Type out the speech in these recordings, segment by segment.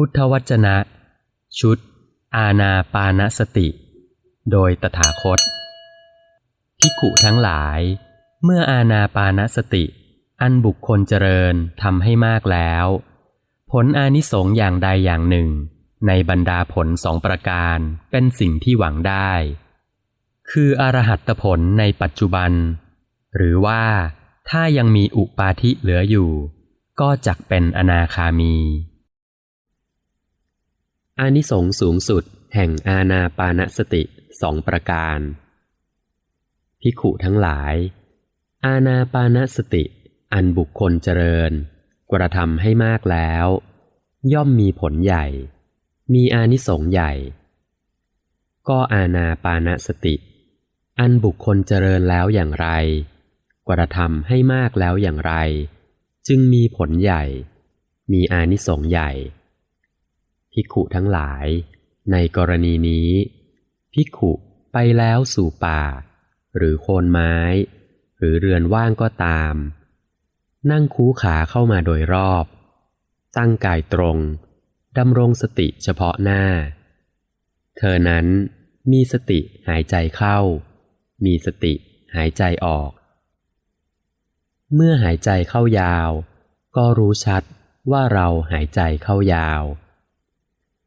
พุทธวจนะ ชุด อาณาปานสติ โดยตถาคตพิกุทั้งหลาย เมื่ออาณาปานสติ อันบุคคลเจริญทำให้มากแล้ว ผลอานิสงส์อย่างใดอย่างหนึ่ง ในบรรดาผลสองประการเป็นสิ่งที่หวังได้ คืออรหัตผลในปัจจุบัน หรือว่าถ้ายังมีอุปาทิเหลืออยู่ ก็จักเป็นอนาคามี อานิสงส์สูงสุด แห่งอาณาปานสติสองประการ พิขุทั้งหลาย อาณาปานสติ อันบุคคลเจริญ กระทำให้มากแล้ว ย่อมมีผลใหญ่ มีอานิสงส์ใหญ่ ก็อาณาปานสติ อันบุคคลเจริญแล้วอย่างไร กระทำให้มากแล้วอย่างไร จึงมีผลใหญ่ มีอานิสงส์ใหญ่ ภิกขุทั้งหลาย ในกรณีนี้ ภิกขุไปแล้วสู่ป่า หรือโคนไม้ หรือเรือนว่างก็ตาม นั่งคูขาเข้ามาโดยรอบ ตั้งกายตรงดำรงสติเฉพาะหน้า เธอนั้นมีสติหายใจเข้า มีสติหายใจออก เมื่อหายใจเข้ายาว ก็รู้ชัดว่าเราหายใจเข้ายาว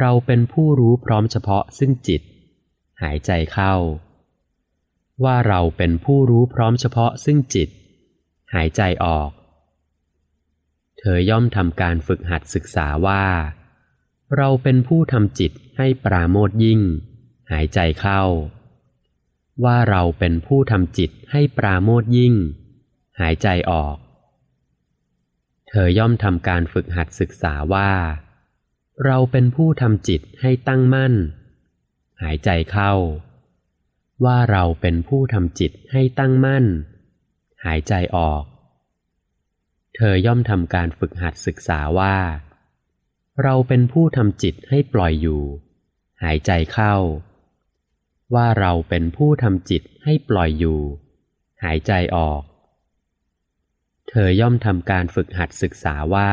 เราเป็นผู้รู้พร้อมเฉพาะซึ่งจิต หายใจเข้า ว่าเราเป็นผู้รู้พร้อมเฉพาะซึ่งจิต หายใจออก เธอย่อมทำการฝึกหัดศึกษาว่า เราเป็นผู้ทำจิตให้ปราโมทยิ่ง หายใจเข้า ว่าเราเป็นผู้ทำจิตให้ปราโมทยิ่ง หายใจออก เธอย่อมทำการฝึกหัดศึกษาว่า เราเป็นผู้ทำจิตให้ตั้งมั่น หายใจเข้า ว่าเราเป็นผู้ทำจิตให้ตั้งมั่น หายใจออก เธอย่อมทำการฝึกหัดศึกษาว่า เราเป็นผู้ทำจิตให้ปล่อยอยู่ หายใจเข้า ว่าเราเป็นผู้ทำจิตให้ปล่อยอยู่ หายใจออก เธอย่อมทำการฝึกหัดศึกษาว่า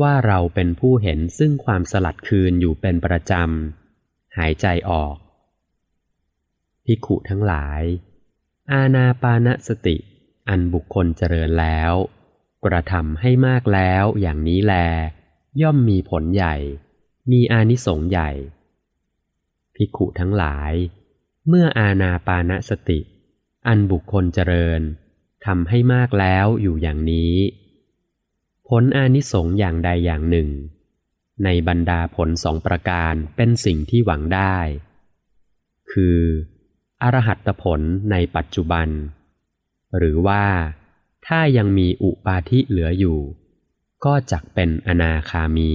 ว่าเราเป็นผู้เห็นซึ่งความสลัดคืนอยู่เป็นประจำ หายใจออกภิขุทั้งหลาย อาณาปานสติ อันบุคคลเจริญแล้ว กระทำให้มากแล้วอย่างนี้แล ย่อมมีผลใหญ่ มีอานิสงส์ใหญ่ภิขุทั้งหลาย เมื่ออาณาปานสติ อันบุคคลเจริญทำให้มากแล้วอยู่อย่างนี้ ผลอานิสงส์อย่างใดอย่างหนึ่ง ในบรรดาผลสองประการเป็นสิ่งที่หวังได้ คือ อรหัตผลในปัจจุบัน หรือว่าถ้ายังมีอุปาทิเหลืออยู่ ก็จักเป็นอนาคามี